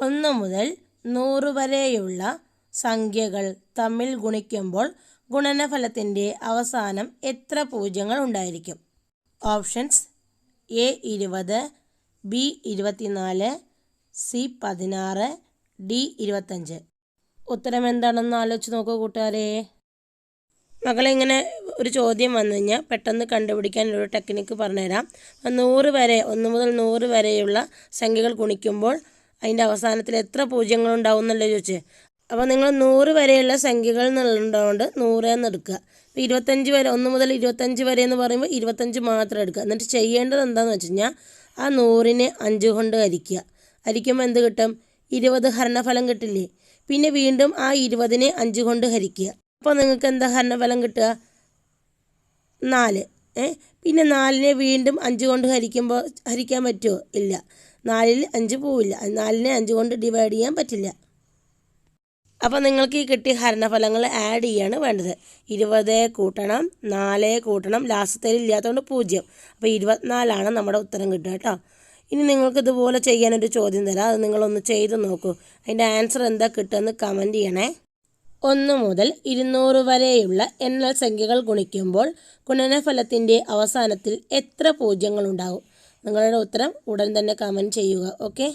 ഒന്ന് മുതൽ നൂറ് വരെയുള്ള സംഖ്യകൾ തമ്മിൽ ഗുണിക്കുമ്പോൾ ഗുണനഫലത്തിന്റെ അവസാനം എത്ര പൂജ്യങ്ങൾ ഉണ്ടായിരിക്കും? ഓപ്ഷൻസ് എ ഇരുപത് ബി ഇരുപത്തിനാല് സി പതിനാറ് ഡി ഇരുപത്തഞ്ച്. ഉത്തരം എന്താണെന്ന് ആലോചിച്ച് നോക്കൂ കൂട്ടുകാരെ. മകളിങ്ങനെ ഒരു ചോദ്യം വന്നു കഴിഞ്ഞാൽ പെട്ടെന്ന് കണ്ടുപിടിക്കാൻ ഒരു ടെക്നിക്ക് പറഞ്ഞുതരാം. നൂറ് വരെ ഒന്ന് മുതൽ നൂറ് വരെയുള്ള സംഖ്യകൾ ഗുണിക്കുമ്പോൾ അതിന്റെ അവസാനത്തിൽ എത്ര പൂജ്യങ്ങൾ ഉണ്ടാവും എന്നല്ലേ ചോദിച്ചേ. അപ്പോൾ നിങ്ങൾ നൂറ് വരെയുള്ള സംഖ്യകൾ എന്നുള്ളതുകൊണ്ട് നൂറ് എന്ന് എടുക്കുക. ഇപ്പോൾ ഇരുപത്തഞ്ച് വരെ ഒന്ന് മുതൽ ഇരുപത്തഞ്ച് വരെ എന്ന് പറയുമ്പോൾ ഇരുപത്തഞ്ച് മാത്രം എടുക്കുക. എന്നിട്ട് ചെയ്യേണ്ടത് എന്താണെന്ന് വെച്ച് കഴിഞ്ഞാൽ ആ നൂറിനെ അഞ്ച് കൊണ്ട് ഹരിക്കുക. ഹരിക്കുമ്പോൾ എന്ത് കിട്ടും? ഇരുപത് ഹരണഫലം കിട്ടില്ലേ? പിന്നെ വീണ്ടും ആ ഇരുപതിനെ അഞ്ച് കൊണ്ട് ഹരിക്കുക. അപ്പോൾ നിങ്ങൾക്ക് എന്താ ഹരണഫലം കിട്ടുക? നാല്. പിന്നെ നാലിനെ വീണ്ടും അഞ്ച് കൊണ്ട് ഹരിക്കുമ്പോൾ ഹരിക്കാൻ പറ്റുമോ? ഇല്ല. നാലിൽ അഞ്ച് പോവില്ല. നാലിനെ അഞ്ച് കൊണ്ട് ഡിവൈഡ് ചെയ്യാൻ പറ്റില്ല. അപ്പോൾ നിങ്ങൾക്ക് ഈ കിട്ടിയ ഹരണഫലങ്ങൾ ആഡ് ചെയ്യാണ് വേണ്ടത്. ഇരുപത് കൂട്ടണം നാല് കൂട്ടണം ലാസ്റ്റത്തേൽ ഇല്ലാത്തതുകൊണ്ട് പൂജ്യം. അപ്പോൾ ഇരുപത്തിനാലാണ് നമ്മുടെ ഉത്തരം കിട്ടുക കേട്ടോ. ഇനി നിങ്ങൾക്ക് ഇതുപോലെ ചെയ്യാനൊരു ചോദ്യം തരാം. അത് നിങ്ങളൊന്ന് ചെയ്ത് നോക്കൂ. അതിന്റെ ആൻസർ എന്താ കിട്ടുമെന്ന് കമന്റ് ചെയ്യണേ. ഒന്ന് മുതൽ ഇരുന്നൂറ് വരെയുള്ള എണ്ണൽ സംഖ്യകൾ ഗുണിക്കുമ്പോൾ ഗുണനഫലത്തിന്റെ അവസാനത്തിൽ എത്ര പൂജ്യങ്ങളുണ്ടാവും നിങ്ങളുടെ ഉത്തരം ഉടൻ തന്നെ കമന്റ് ചെയ്യുക ഓക്കെ